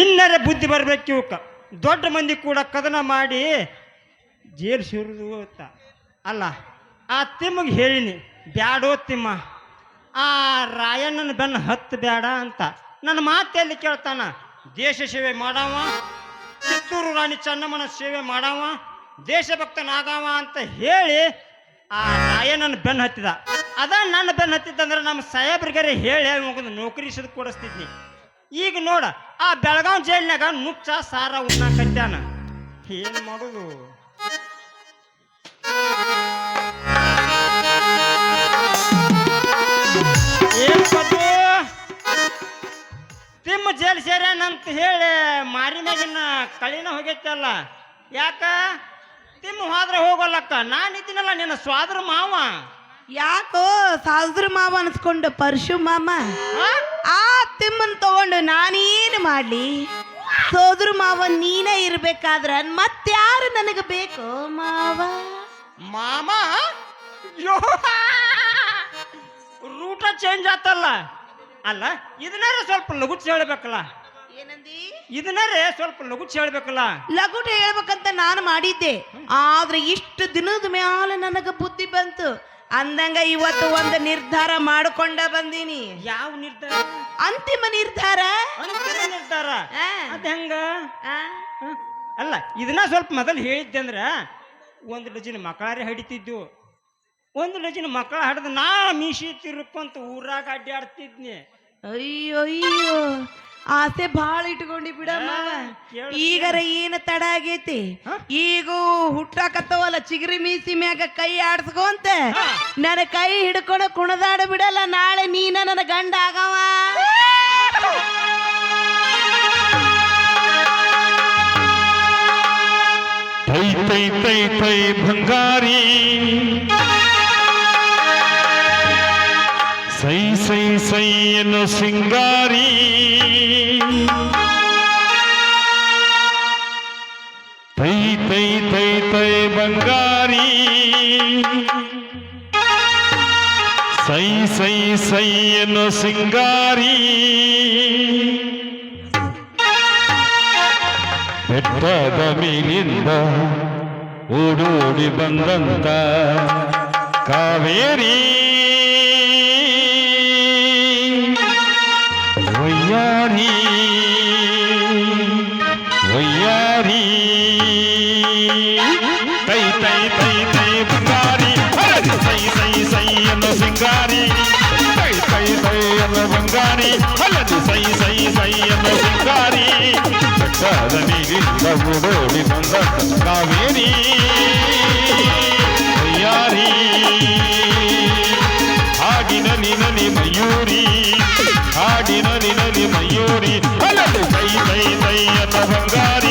ಇನ್ನರೆ ಬುದ್ಧಿ ಬರಬೇಕು ಇವಕ್ಕ. ದೊಡ್ಡ ಮಂದಿ ಕೂಡ ಕದನ ಮಾಡಿ ಜೇಲ್ ಸುರಿದು ಅಂತ ಅಲ್ಲ, ಆ ತಿಮ್ಮಗೆ ಹೇಳಿನಿ, ಬ್ಯಾಡೋ ತಿಮ್ಮ, ಆ ರಾಯಣ್ಣನ ಬೆನ್ನ ಹತ್ತು ಬೇಡ ಅಂತ. ನನ್ನ ಮಾತೆಲ್ಲಿ ಕೇಳ್ತಾನ, ದೇಶ ಸೇವೆ ಮಾಡವ ಕಿತ್ತೂರು ರಾಣಿ ಚೆನ್ನಮ್ಮನ ಸೇವೆ ಮಾಡವ, ದೇಶಭಕ್ತನಾಗವ ಅಂತ ಹೇಳಿ ಆ ರಾಯಣ್ಣನ ಬೆನ್ನ ಹತ್ತಿದ. ಅದ ನನ್ನ ಬೆನ್ನ ಹತ್ತಿದ್ದಂದ್ರೆ ನಮ್ಮ ಸಾಹೇಬ್ರಿಗರೆ ಹೇಳಿ ನೌಕರಿ ಸಿದ್ ಕೊಡಿಸ್ತಿದ್ನಿ. ಈಗ ನೋಡ ಆ ಬೆಳಗಾವ್ ಜೈಲ್ನಾಗ ನುಚ್ಚ ಸಾರ ಉಣ್ಣಾಕತ್ಯಾನ ಏನ್ ಮಾಡುದು? ಏನ್ ಪದ್ದು? ತಿಮ್ಮ ಜೈಲ್ ಸೇರ್ಯಾನಂತ ಹೇಳಿ ಮಾರಿ ಮ್ಯಾಗಿನ ಕಳಿನ ಹೋಗೈತಲ್ಲ. ಯಾಕ? ತಿಮ್ಮ ಹೋದ್ರೆ ಹೋಗಲ್ಲಕ್ಕ. ನಾನಿದ್ದೀನಲ್ಲ ನಿನ್ನ ಸ್ವಾದ್ರ ಮಾವ. ಯಾಕೋ ಸಾಸ್ರ ಮಾವ ಅನ್ಸ್ಕೊಂಡು ಪರಶು ಮಾಮ? ಆ? ತಿಮ್ಮನ್ ತಗೊಂಡು ನಾನೇನು ಮಾಡ್ಲಿ? ಸೋದ್ರ ಮಾವ ನೀನೇ ಇರ್ಬೇಕಾದ್ರ ಮತ್ಯಾರು ನನಗೆ ಬೇಕು ಮಾವ? ಮಾಮ? ಯೋ ರೂಟ ಚೇಂಜ್ ಆತಲ್ಲ. ಅಲ್ಲ ಇದನ್ನ ಸ್ವಲ್ಪ ಲಘುಚ್ ಹೇಳ್ಬೇಕಲ್ಲ. ಏನಂದಿ? ಇದನ್ನಾರೆ ಸ್ವಲ್ಪ ಲಘುಚ್ ಹೇಳ್ಬೇಕಲ್ಲ. ಲಗುಟ ಹೇಳ್ಬೇಕಂತ ನಾನು ಮಾಡಿದ್ದೆ. ಆದ್ರೆ ಇಷ್ಟು ದಿನದ ಮ್ಯಾಲ ನನಗ ಬುದ್ಧಿ ಬಂತು. ಅಂದಂಗ ಇವತ್ತು ಒಂದು ನಿರ್ಧಾರ ಮಾಡ್ಕೊಂಡ ಬಂದೀನಿ. ಯಾವ ನಿರ್ಧಾರ? ಅಂತಿಮ ನಿರ್ಧಾರ? ಅಂತಿಮ ನಿರ್ಧಾರ? ಅದ್ ಹೆಂಗ? ಅಲ್ಲ ಇದನ್ನ ಸ್ವಲ್ಪ ಮೊದಲು ಹೇಳಿದ್ದೆ ಅಂದ್ರ ಒಂದು ಡಜನ್ ಮಕ್ಕಳಾರೆ ಹಡಿತಿದ್ದು ಒಂದು ಡಜನ್ ಮಕ್ಕಳ ಹಡ್ದು ನಾ ಮೀಸಿ ತಿರುಕೊಂತ ಊರಾಗ ಅಡ್ಡಾಡ್ತಿದ್ನಿ ಅಯ್ಯೋ ಅಯ್ಯೋ. ಆಸೆ ಭಾಳ ಇಟ್ಕೊಂಡಿ ಬಿಡಮ್ಮ ಈಗರ ಏನ ತಡ ಆಗೈತಿ? ಈಗ ಹುಟ್ಟಾಕತ್ತವಲ್ಲ ಚಿಗರಿ ಮೀಸಿ ಮ್ಯಾಗ ಕೈ ಆಡ್ಸ್ಕೊಂತ ನನ್ನ ಕೈ ಹಿಡ್ಕೊಂಡು ಕುಣದಾಡ ಬಿಡಲ್ಲ ನಾಳೆ ನೀನ ನನ್ನ ಗಂಡ ಆಗವ. ತೈ ತೈ ತೈ ತೈ ಬಂಗಾರಿ ಸೈ ಸೈ ಸೈ ಎನ್ನು ಸಿಂಗಾರಿ ತೈ ತೈ ತೈ ತೈ ಬಂಗಾರಿ ಸೈ ಸೈ ಸೈ ಎನ್ನು ಸಿಂಗಾರಿ ಬೆಟ್ಟದ ಮೇಲಿಂದ ಓಡೋಡಿ ಬಂದಂತ ಕಾವೇರಿ తై తై తై తై బంగారి సై సై సై అన్న సింగారి. తై తై తై అన్న బంగారి. అల్లది సై సై సై అన్న సింగారి. చక్కదని నవ్వుడోడి బంద కావేరి. అయ్యారి. ఆడిన నినని మయూరి. ఆడిన నినని మయూరి. అల్లది సై సై సై అన్న బంగారి.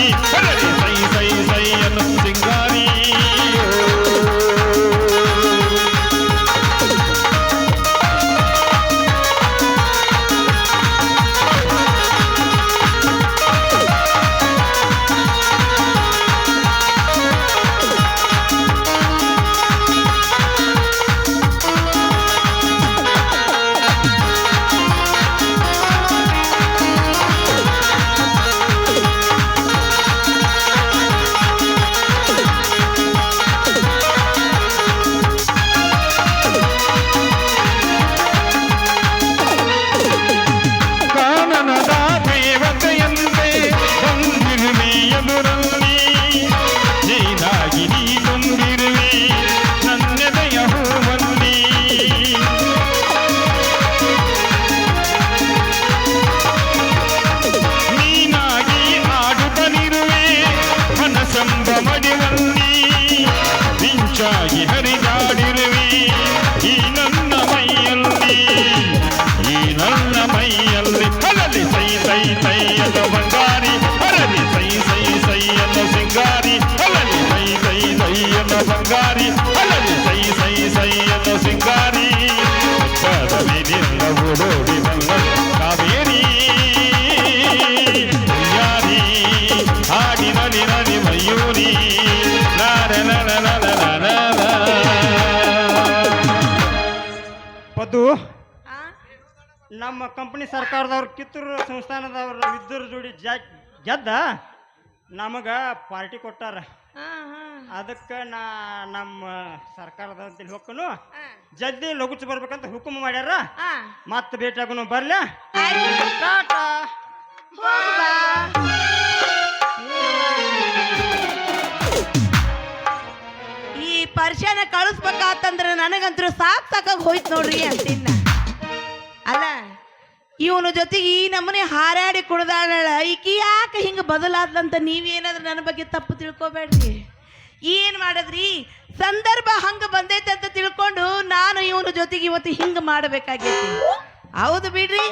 అన్న బంగారి అరని సై సై సై అన్న సింగారి అలని సై సై సై అన్న బంగారి అలని సై సై సై అన్న సింగారి. చదవి నిన్న ఊరోడి ನಮ್ಮ ಕಂಪನಿ ಸರ್ಕಾರದವ್ರು ಕಿತ್ತೂರು ಸಂಸ್ಥಾನದವ್ರ ಇದ್ದರ ಜೋಡಿ ಜಾ ಗೆದ್ದ. ನಮಗೆ ಪಾರ್ಟಿ ಕೊಟ್ಟಾರ. ಅದಕ್ಕೆ ನಾ ನಮ್ಮ ಸರ್ಕಾರದ ಹೊಕ್ಕನು ಹಾ. ಜಲ್ದಿ ಲಗುಚ್ ಬರ್ಬೇಕಂತ ಹುಕುಮ್ ಮಾಡ್ಯಾರ. ಮತ್ತೆ ಭೇಟಿಯಾಗನು ಬರ್ಲ. ಟಾಟಾ. ಈ ಪರ್ಶನ ಕಳಿಸ್ಬೇಕಾತಂದ್ರೆ ನನಗಂತೂ ಸಾಕ್ ಸಾಕಾಗಿ ಹೋಯ್ತು ನೋಡ್ರಿ ಅಂತಿನ್ನ. ಅಲ್ಲ, ಇವನ ಜೊತೆಗೆ ಈ ನಮ್ಮನೆ ಹಾರಾಡಿ ಕುಡ್ದಾಡಳ ಈಕಿ ಯಾಕೆ ಹಿಂಗೆ ಬದಲಾದ್ಲಂತ ನೀವೇನಾದ್ರೂ ನನ್ನ ಬಗ್ಗೆ ತಪ್ಪು ತಿಳ್ಕೊಬೇಡ್ರಿ? ಏನು ಮಾಡದ್ರಿ? ಸಂದರ್ಭ ಹಂಗ ಬಂದೈತೆ ಅಂತ ತಿಳ್ಕೊಂಡು ನಾನು ಇವನ ಜೊತೆಗೆ ಇವತ್ತು ಹಿಂಗ ಮಾಡಬೇಕಾಗೈತಿ. ಹೌದು ಬಿಡ್ರಿ.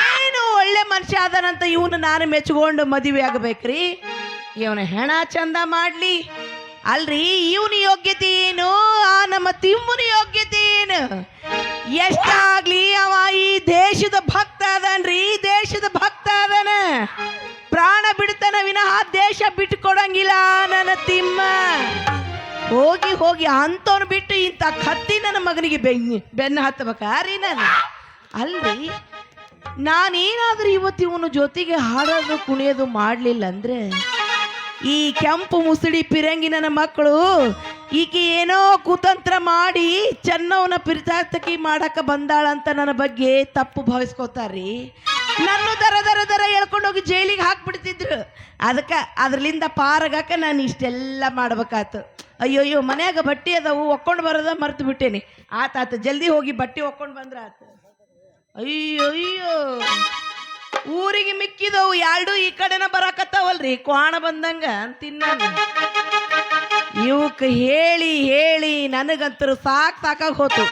ಏನು ಒಳ್ಳೆ ಮನುಷ್ಯ ಆದನಂತ ಇವನು ನಾನು ಮೆಚ್ಕೊಂಡು ಮದುವೆ ಆಗಬೇಕ್ರಿ? ಇವನ ಹೆಣ ಚಂದ ಮಾಡ್ಲಿ. ಅಲ್ರಿ, ಇವನ ಯೋಗ್ಯತೆ ಏನು? ಆ ನಮ್ಮ ತಿಮ್ಮನ ಯೋಗ್ಯತೆ ಏನು? ಎಷ್ಟಾಗ್ಲಿ ಅವ ಈ ದೇಶದ ಭಕ್ತ ಅದನ್ರಿ ದೇಶದ ಭಕ್ತ ಅದನ. ಪ್ರಾಣ ಬಿಡ್ತಾನ ವಿನಃ ದೇಶ ಬಿಟ್ಟು ಕೊಡಂಗಿಲ್ಲ ನನ್ನ ತಿಮ್ಮ. ಹೋಗಿ ಹೋಗಿ ಅಂತವನು ಬಿಟ್ಟು ಇಂಥ ಕತ್ತಿ ನನ್ನ ಮಗನಿಗೆ ಬೆನ್ನು ಬೆನ್ನು ಹತ್ತಬೇಕಾರಿ ನಾನು. ಅಲ್ರಿ, ನಾನೇನಾದ್ರೂ ಇವತ್ತು ಇವನು ಜೊತೆಗೆ ಹಾಡೋದು, ಕುಣಿಯೋದು ಮಾಡಲಿಲ್ಲ ಅಂದ್ರೆ, ಈ ಕೆಂಪು ಮುಸುಡಿ ಪಿರಂಗಿ ನನ್ನ ಮಕ್ಕಳು ಈಕೆ ಏನೋ ಕುತಂತ್ರ ಮಾಡಿ ಚೆನ್ನವನ ಪಿರಿತಾರ್ತಕಿ ಮಾಡಕ್ಕೆ ಬಂದಾಳಂತ ನನ್ನ ಬಗ್ಗೆ ತಪ್ಪು ಭಾವಿಸ್ಕೋತಾರ್ರಿ. ನನ್ನ ದರ ದರ ದರ ಹೇಳ್ಕೊಂಡು ಹೋಗಿ ಜೈಲಿಗೆ ಹಾಕ್ಬಿಡ್ತಿದ್ರು. ಅದಕ್ಕೆ ಅದ್ರಲಿಂದ ಪಾರಗಾಕ ನಾನು ಇಷ್ಟೆಲ್ಲ ಮಾಡ್ಬೇಕಾತು. ಅಯ್ಯೋಯ್ಯೋ ಅಯ್ಯೋ ಮನ್ಯಾಗ ಬಟ್ಟೆ ಅದಾವು, ಒಕ್ಕೊಂಡು ಬರೋದ ಮರ್ತು ಬಿಟ್ಟೇನಿ. ಆತಾತ ಜಲ್ದಿ ಹೋಗಿ ಬಟ್ಟೆ ಒಕ್ಕೊಂಡು ಬಂದ್ರೆ ಆತ. ಅಯ್ಯೋ ಅಯ್ಯೋ ಊರಿಗೆ ಮಿಕ್ಕಿದವು ಎರಡು ಈ ಕಡೆನ ಬರಾಕತ್ತಾವಲ್ರಿ? ಕ್ವಾಣ ಬಂದಂಗ ತಿನ್ನ ಇವಕ್ ಹೇಳಿ ಹೇಳಿ ನನಗಂತರೂ ಸಾಕ್ ಸಾಕಾಗಿ ಹೋತು.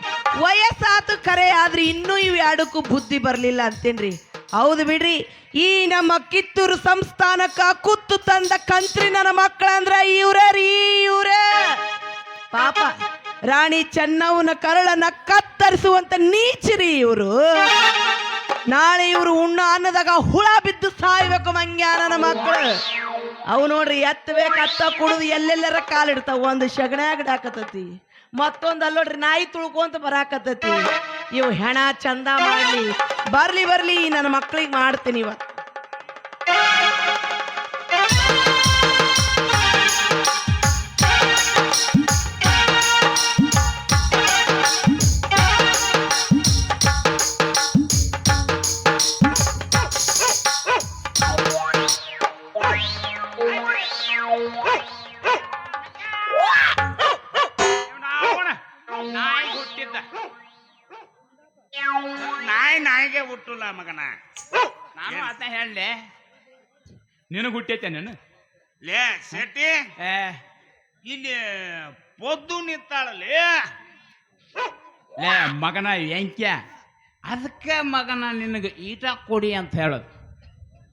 ವಯಸ್ಸಾತು ಕರೆ, ಆದ್ರೆ ಇನ್ನೂ ಇವು ಎರಡಕ್ಕೂ ಬುದ್ಧಿ ಬರಲಿಲ್ಲ ಅಂತೇನ್ರಿ. ಹೌದು ಬಿಡ್ರಿ. ಈ ನಮ್ಮ ಕಿತ್ತೂರು ಸಂಸ್ಥಾನಕ್ಕ ಕುತ್ತು ತಂದ ಕಂತ್ರಿ ನನ್ನ ಮಕ್ಕಳಂದ್ರ ಇವ್ರೇ ರೀ, ಇವ್ರೇ. ಪಾಪ, ರಾಣಿ ಚೆನ್ನವನ ಕರಳನ್ನ ಕತ್ತರಿಸುವಂತ ನೀಚರಿ ಇವರು. ನಾಳೆ ಇವರು ಉಣ್ಣ ಅನ್ನದಾಗ ಹುಳ ಬಿದ್ದು ಸಾಯ್ಬೇಕು ಮಂಗ್ಯ ನನ್ನ ಮಕ್ಕಳು ಅವು ನೋಡ್ರಿ ಎತ್ತಬೇಕು ಅತ್ತ ಕುಡಿದು ಎಲ್ಲೆಲ್ಲರ ಕಾಲಿಡ್ತಾವ ಒಂದು ಶಗಣ್ಯಾಗ ಡಾಕತತಿ ಮತ್ತೊಂದು ಅಲ್ಲಿ ನೋಡ್ರಿ ನಾಯಿ ತುಳ್ಕೊಂತ ಬರಾಕತತಿ ಇವು ಹೆಣ ಚಂದ ಮಾಡಲಿ. ಬರ್ಲಿ ಬರ್ಲಿ ನನ್ನ ಮಕ್ಳಿಗೆ ಮಾಡ್ತೀನಿ ಇವತ್ತು ನಾಯಿ ಹುಟ್ಟಿದ್ದ. ನಾಯಿ ನಾಯಿಗೆ ಹುಟ್ಟಲ್ಲ ಮಗನ. ನಾನು ಅದನ್ನ ಹೇಳಲೆ ನಿನಗೆ ಹುಟ್ಟೈತೆ ನಾನು? ಲೇ ಶೆಟ್ಟಿ ಏ. ಇಲ್ಲಿ ಪೊದ್ದು ನಿಂತಾಳಲ್ಲಿ? ಲೇ ಮಗನ ಎಂಕ್ಯ ಅದಕ್ಕೆ ಮಗನ ನಿನಗೆ ಈಟ ಕೊಡಿ ಅಂತ ಹೇಳೋದು.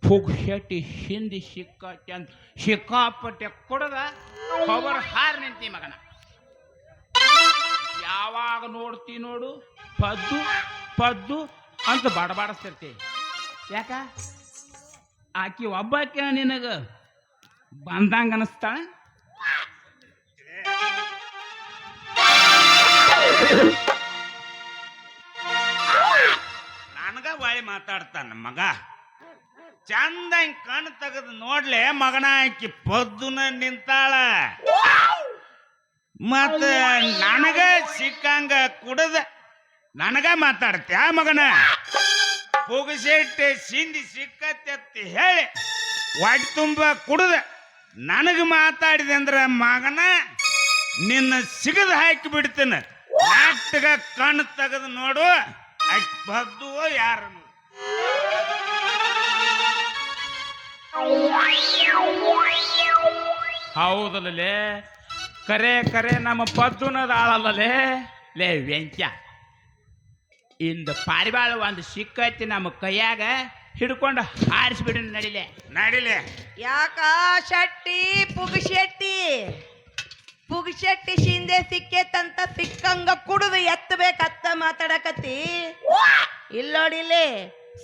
ಪುಗ್ಶೆಟ್ಟಿ ಹಿಂದಿ ಸಿಕ್ಕ ಅಂತ ಸಿಕ್ಕಾಪಟ್ಟೆ ಕೊಡದ ಹಾರ್ ನಿಂತಿ ಮಗನ. ಯಾವಾಗ ನೋಡ್ತಿ ನೋಡು? ಪದ್ದು ಪದ್ದು ಅಂತ ಬಡಬಾಡಿಸ್ತಿರ್ತಿ ಯಾಕ? ಆಕಿ ಒಬ್ಬಾಕೆ ನಿನಗ ಬಂದಂಗ ಅನಸ್ತಾಳ? ನನಗ ಬಾಯಿ ಮಾತಾಡ್ತಾನ ಮಗ. ಚಂದ ಕಣ್ ತೆಗೆದು ನೋಡ್ಲೆ ಮಗನ ಆಕಿ ಪದ್ದುನ ನಿಂತಾಳ. ಮತ್ತ ನನಗ ಸಿಕ್ಕಂಗ ಕುಡದ, ನನಗ ಮಾತಾಡ್ತ್ಯಾ ಮಗನ? ಪುಗಸೆಟ್ಟೆ ಸಿಂದಿ ಸಿಕ್ಕತ್ತಿ ಹೇಳಿ ಹೊಟ್ಟೆ ತುಂಬ ಕುಡದ, ನನಗ ಮಾತಾಡಿದೆ ಅಂದ್ರ ಮಗನ, ನಿನ್ನ ಸಿಗದ ಹಾಕಿ ಬಿಡ್ತೇನೆ. ಅಟ್ಟಗ ಕಣ್ಣು ತೆಗೆದು ನೋಡು ಬದ್ದು ಯಾರನ್ನು ಹೌದಲ್ಲೇ ಕರೆ ಕರೆ ನಮ್ಮ ಪದ್ದುನದ ಆಳಲ್ಲೇ ಲೇ ವೆಂಕ್ಯ ಇಂದ ಪಾರಿವಾಳ ಒಂದು ಸಿಕ್ಕೈತಿ ನಮ್ಮ ಕೈಯಾಗ ಹಿಡ್ಕೊಂಡು ಹಾರಿಸ್ಬಿಡು ನಡಿಲೆ. ನಡಿಲೆ. ಯಾಕ ಶೆಟ್ಟಿ ಪುಗಶೆಟ್ಟಿ? ಪುಗಶೆಟ್ಟಿ ಶಿಂದೆ ಸಿಕ್ಕೇತಂತ ಸಿಕ್ಕಂಗ ಕುಡಿದು ಎತ್ತಬೇಕತ್ತ ಮಾತಾಡಕತ್ತಿ? ಇಲ್ಲೋಡಿಲಿ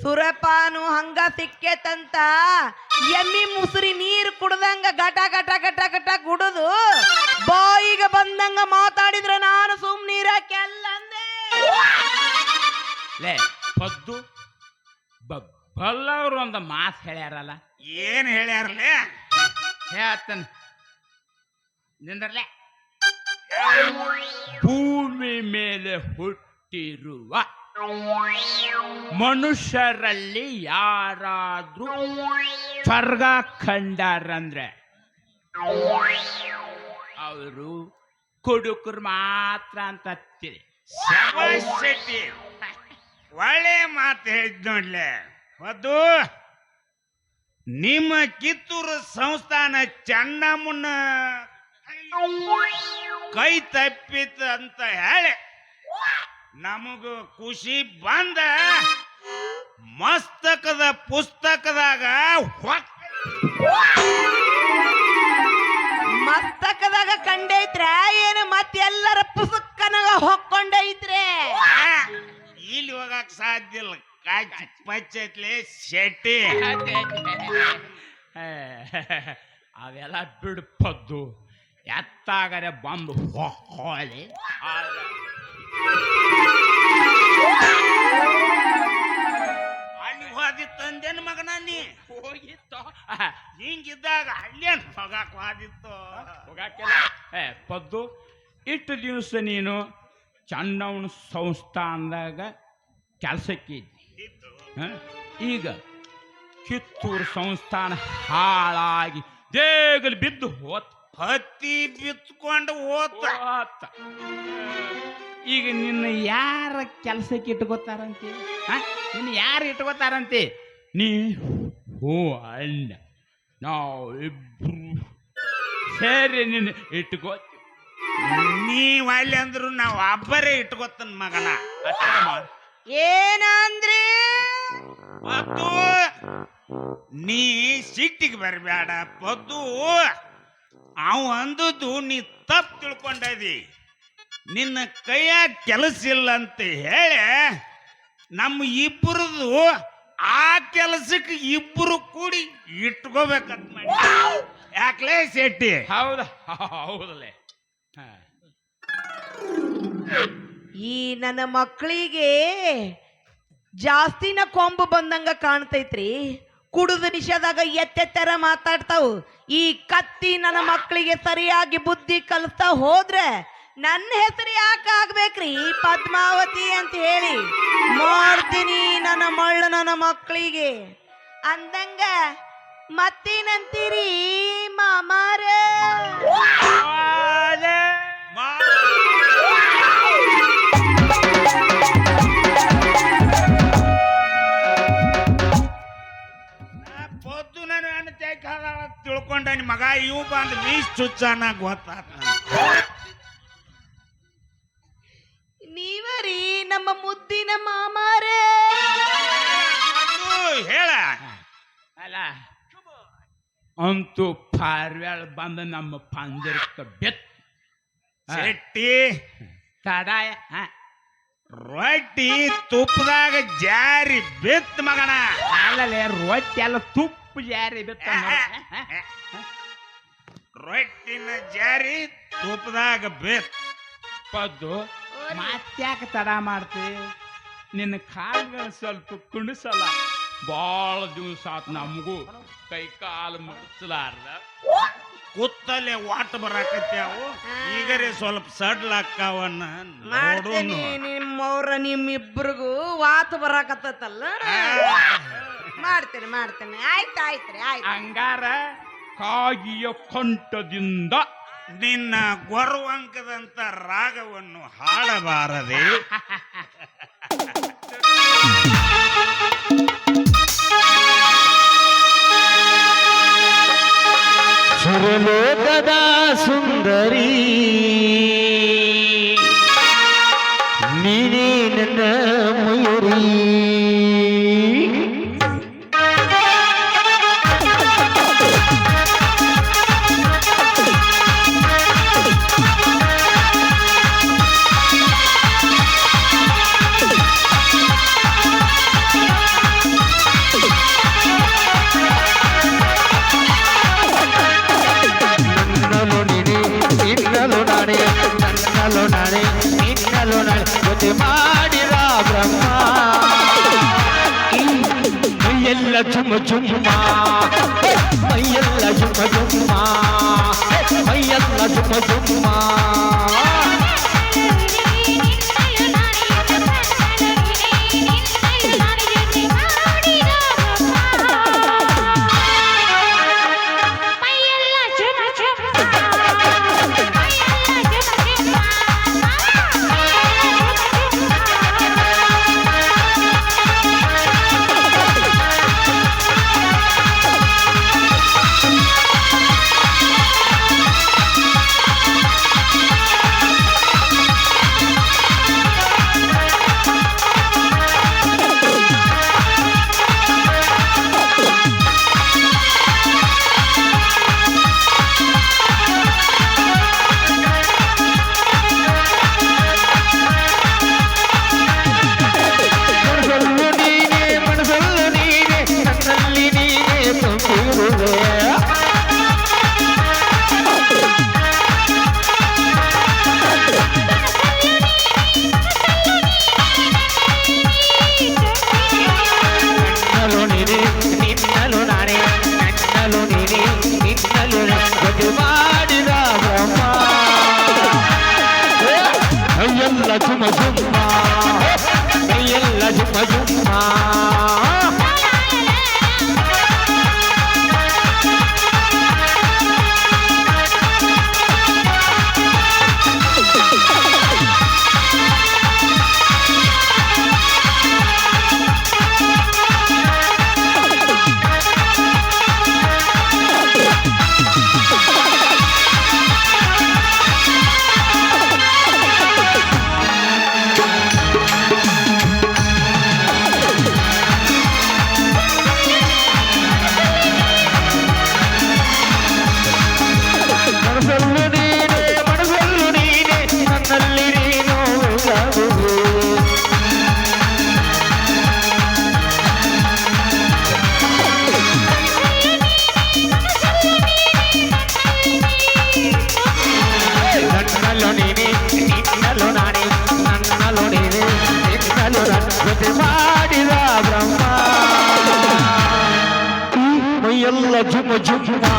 ಸುರಪಾನು ಹಂಗ ಸಿಕ್ಕೇತಂತ ಎಮ್ಮಿ ಮುಸುರಿ ನೀರು ಕುಡ್ದಂಗ ಗಟ ಗಟ ಗಟ ಗಟ ಕುಡುದು. ಬಾಯಿಗೆ ಬಂದಂಗ ಮಾತಾಡಿದ್ರೆ ನಾನು ಸುಮ್ ನೀರ ಲೇ ಪದ್ದು ಬಲ್ಲವರು ಬಲ್ಲವ್ರು ಒಂದು ಮಾತು ಹೇಳ್ಯಾರಲ್ಲ. ಏನ್ ಹೇಳ್ಯಾರಲ್ಲೇ ಹೇಳ್ತಾನ. ನಿಂದ್ರಲೆ. ಭೂಮಿ ಮೇಲೆ ಹುಟ್ಟಿರುವ ಮನುಷ್ಯರಲ್ಲಿ ಯಾರಾದ್ರೂ ಸ್ವರ್ಗ ಕಂಡಾರಂದ್ರೆ ಅವರು ಕುಡುಕರು ಮಾತ್ರ ಅಂತ ಹತ್ತಿರಿ ಶೆಟ್ಟಿ ಒಳ್ಳೆ ಮಾತು ಹೇಳಿದ್ ನೋಡ್ಲೆ. ಅದು ನಿಮ್ಮ ಕಿತ್ತೂರು ಸಂಸ್ಥಾನ ಚೆನ್ನಮ್ಮನ ಕೈ ತಪ್ಪಿತ ಅಂತ ಹೇಳಿ. ನಮಗ ಖುಷಿ ಬಂದ ಮಸ್ತಕದ ಪುಸ್ತಕದಾಗ ಹೊಕ್ ಮಸ್ತಕದಾಗ ಕಂಡೈತ್ರ ಏನು ಮತ್ತೆ ಎಲ್ಲರ ಪುಸ್ತಕನಾಗ ಹೊಕ್ಕೊಂಡೈತ್ರೆ ಇಲ್ಲಿ ಹೋಗಕ್ ಸಾಧ್ಯ ಇಲ್ಲ. ಕಾಚ್ ಪಚ್ಚತ್ಲೆ ಶೆಟ್ಟಿ. ಅವೆಲ್ಲ ಬಿಡ್ಪದ್ದು. ಎತ್ತಾಗರೆ ಬಾಂಬ್ ಹೋಲೆ ಅಲ್ಲಿ ಹೋದಿತ್ತಂದೇನು ತಂದೆನ ಮಗನ ನೀ. ಹೋಗಿತ್ತು. ಹಿಂಗಿದ್ದಾಗ ಅಲ್ಲೇನ್ ಹೋಗಾಕ ಹೋದಿತ್ತು? ಹೋಗಾಕಿಲ್ಲ ಏ ಪದ್ದು ಇಷ್ಟು ದಿವಸ ನೀನು ಚಂದವನ ಸಂಸ್ಥಾನದಾಗ ಕೆಲಸಕ್ಕೆ? ಈಗ ಕಿತ್ತೂರು ಸಂಸ್ಥಾನ ಹಾಳಾಗಿ ದೇಗಲು ಬಿದ್ದು ಹೋತ್. ಹತ್ತಿ ಬಿತ್ಕೊಂಡು ಹೋತ. ಈಗ ನಿನ್ನ ಯಾರ ಕೆಲಸಕ್ಕೆ ಇಟ್ಕೋತಾರಂತೆ? ಹ? ನಿನ್ನ ಯಾರು ಇಟ್ಕೋತಾರಂತೆ? ನೀ ಹೋ ಅಣ್ಣ. ನಾವು ಇಬ್ರು ಸರಿ ನಿನ್ನ ಇಟ್ಕೋತೀವಿ. ನೀವ್ ಅಲ್ಲಿ ಅಂದ್ರು ನಾವ್ ಒಬ್ಬರೇ ಇಟ್ಕೊತನ್ ಮಗನ. ಅಷ್ಟೇ ಮಾಡು. ಏನಂದ್ರಿ? ಪದ್ದು ನೀ ಸಿಟ್ಟಿಗೆ ಬರಬೇಡ ಪದ್ದು. ಅವ ಅಂದದ್ದು ನೀ ತಪ್ಪು ತಿಳ್ಕೊಂಡದಿ. ನಿನ್ನ ಕೈಯ ಕೆಲಸ ಇಲ್ಲ ಅಂತ ಹೇಳಿ ನಮ್ಮ ಇಬ್ಬರದು ಆ ಕೆಲಸಕ್ಕೆ ಇಬ್ಬರು ಕೂಡಿ ಇಟ್ಕೋಬೇಕಂತ ಮಾಡಿ. ಯಾಕ್ಲೇ ಶೆಟ್ಟಿ? ಹೌದಾ ಹೌದಲ್ಲೇ ಈ ನನ್ನ ಮಕ್ಕಳಿಗೆ ಜಾಸ್ತಿನ ಕೊಂಬು ಬಂದಂಗ ಕಾಣ್ತೈತ್ರಿ. ಕುಡಿದು ನಿಷೇಧಾಗ ಎತ್ತೆತ್ತರ ಮಾತಾಡ್ತಾವು. ಈ ಕತ್ತಿ ನನ್ನ ಮಕ್ಕಳಿಗೆ ಸರಿಯಾಗಿ ಬುದ್ಧಿ ಕಲಿಸ್ತಾ ಹೋದ್ರೆ ನನ್ನ ಹೆಸರು ಯಾಕೆ ಆಗ್ಬೇಕ್ರಿ? ಪದ್ಮಾವತಿ ಅಂತ ಹೇಳಿ. ಮಾಡ್ತೀನಿ ನನ್ನ ಮಳ್ಳು ನನ್ನ ಮಕ್ಕಳಿಗೆ. ಅಂದಂಗ ಮತ್ತೇನಂತೀರಿ ಮಾಮಾರ? ತಿಳ್ಕೊಂಡ ಮಗ ಇವು ಬಂದು ಮೀಸ್ ಚುಚ್ಚಾನ ಗೊತ್ತಾತ ನೀವರಿ ನಮ್ಮ ಮುದ್ದಿನ ಮಾಮಾರೇ. ಹೇಳ. ಅಲ್ಲ ಅಂತೂ ಪಾರ್ವ್ಯಾಳ ಬಂದ ನಮ್ಮ ಪಂಜರಕ್ಕೆ ಬೆತ್. ಶೆಟ್ಟಿ. ತಡಾಯ ಹ. ರೊಟ್ಟಿ ತುಪ್ಪದಾಗ ಜಾರಿ ಬಿತ್ ಮಗನ. ಅಲ್ಲಲೆ ರೊಟ್ಟಿ ಎಲ್ಲ ತುಪ್ಪ ಜಾರಿ ಬಿತ್ತ ರೊಟ್ಟಿನ ಜಾರಿ ತುಪ್ಪದಾಗ ಬೇತ್. ಪದ್ದು. ಮತ್ತ್ಯಾಕ ತಡ ಮಾಡ್ತಿ? ನಿನ್ನ ಕಾಲ್ಗಳು ಸ್ವಲ್ಪ ಕುಣಿಸಲ್ಲ. ಭಾಳ ದಿವಸ ಆತ್ ನಮಗೂ. ಕೈ ಕಾಲು ಮುಡ್ಸಲಾರ್ದ ಕುತ್ತಲೆ ವಾಟ್ ಬರಾಕತ್ಯಾವು? ಈಗರೆ ಸ್ವಲ್ಪ ಸಡ್ಲಾಕ್ಕವನ್ನ ಮಾಡ್ತೀನಿ ನೋಡೋನು ನಿಮ್ಮವ್ರ ನಿಮ್ಮಿಬ್ರಿಗೂ ವಾತ ಬರಾಕತ್ತಲ್ಲ ಮಾಡ್ತೇನೆ ಮಾಡ್ತೇನೆ. ಆಯ್ತು ಆಯ್ತ್ರಿ ಆಯ್ತು. ಹಂಗಾರ ಕಾಗಿಯ ಕಂಠದಿಂದ ನಿನ್ನ ಗೊರವಂಕದಂತ ರಾಗವನ್ನು ಹಾಡಬಾರದೆ. ಸುರಲೋಕದ ಸುಂದರಿ ನೀನೇ ನನ್ನ ಮಯೂರಿ. చుమచుమ్మా మయ్యల్ల చుమచుమ్మా మయ్యల్ల చుమచుమ్మా మయ్యల్ల చుమచుమ్మా Fatima ঝুম ঝুম